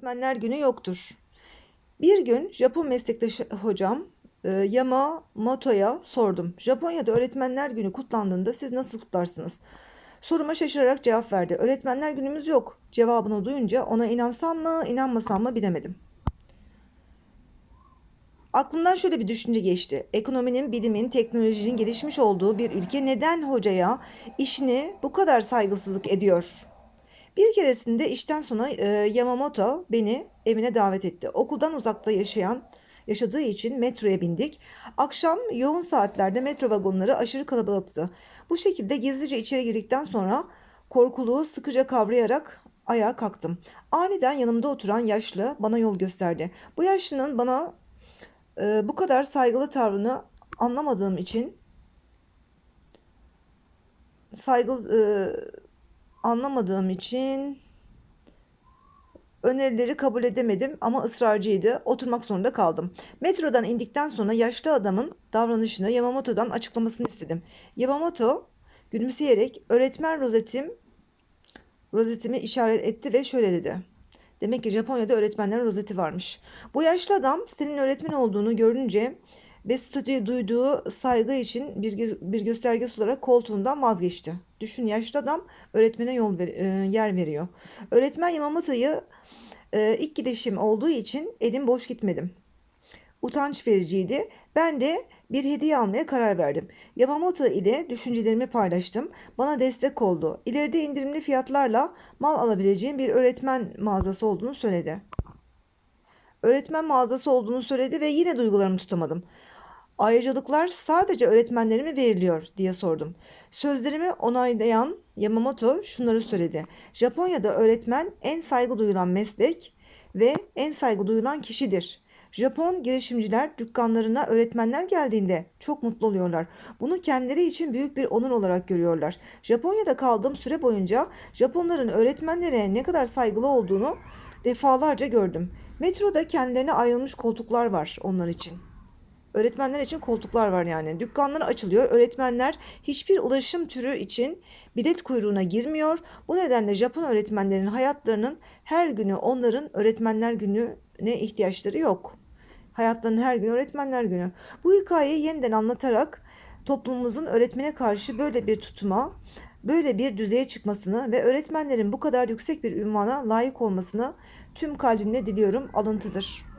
Öğretmenler günü yoktur. Bir gün Japon meslektaş hocam e, Yamamoto'ya sordum. Japonya'da öğretmenler günü kutlandığında siz nasıl kutlarsınız? Soruma şaşırarak cevap verdi. Öğretmenler günümüz yok. Cevabını duyunca ona inansam mı, inanmasam mı bilemedim. Aklımdan şöyle bir düşünce geçti. Ekonominin, bilimin, teknolojinin gelişmiş olduğu bir ülke neden hocaya işini bu kadar saygısızlık ediyor? Bir keresinde işten sonra e, Yamamoto beni evine davet etti. Okuldan uzakta yaşayan yaşadığı için metroya bindik. Akşam yoğun saatlerde metro vagonları aşırı kalabalıktı. Bu şekilde gizlice içeri girdikten sonra korkuluğu sıkıca kavrayarak ayağa kalktım. Aniden yanımda oturan yaşlı bana yol gösterdi. Bu yaşlının bana e, bu kadar saygılı tavrını anlamadığım için saygı e, anlamadığım için önerileri kabul edemedim ama ısrarcıydı. Oturmak zorunda kaldım. Metrodan indikten sonra yaşlı adamın davranışını Yamamoto'dan açıklamasını istedim. Yamamoto gülümseyerek öğretmen rozetim rozetimi işaret etti ve şöyle dedi. Demek ki Japonya'da öğretmenlerin rozeti varmış. Bu yaşlı adam senin öğretmen olduğunu görünce ve statüye duyduğu saygı için bir, bir göstergesi olarak koltuğundan vazgeçti. Düşün yaşlı adam öğretmene yol ver- e, yer veriyor. Öğretmen Yamamoto'yu e, ilk gidişim olduğu için elim boş gitmedim. Utanç vericiydi. Ben de bir hediye almaya karar verdim. Yamamoto ile düşüncelerimi paylaştım. Bana destek oldu. İleride indirimli fiyatlarla mal alabileceğim bir öğretmen mağazası olduğunu söyledi. Öğretmen mağazası olduğunu söyledi ve yine duygularımı tutamadım. Ayrıcalıklar sadece öğretmenlerime veriliyor diye sordum. Sözlerimi onaylayan Yamamoto şunları söyledi. Japonya'da öğretmen en saygı duyulan meslek ve en saygı duyulan kişidir. Japon girişimciler dükkanlarına öğretmenler geldiğinde çok mutlu oluyorlar. Bunu kendileri için büyük bir onur olarak görüyorlar. Japonya'da kaldığım süre boyunca Japonların öğretmenlere ne kadar saygılı olduğunu defalarca gördüm. Metroda kendilerine ayrılmış koltuklar var onlar için. Öğretmenler için koltuklar var yani. Dükkanlar açılıyor. Öğretmenler hiçbir ulaşım türü için bilet kuyruğuna girmiyor. Bu nedenle Japon öğretmenlerin hayatlarının her günü onların öğretmenler gününe ihtiyaçları yok. Hayatlarının her günü öğretmenler günü. Bu hikayeyi yeniden anlatarak toplumumuzun öğretmene karşı böyle bir tutuma, böyle bir düzeye çıkmasını ve öğretmenlerin bu kadar yüksek bir ünvana layık olmasını tüm kalbimle diliyorum. Alıntıdır.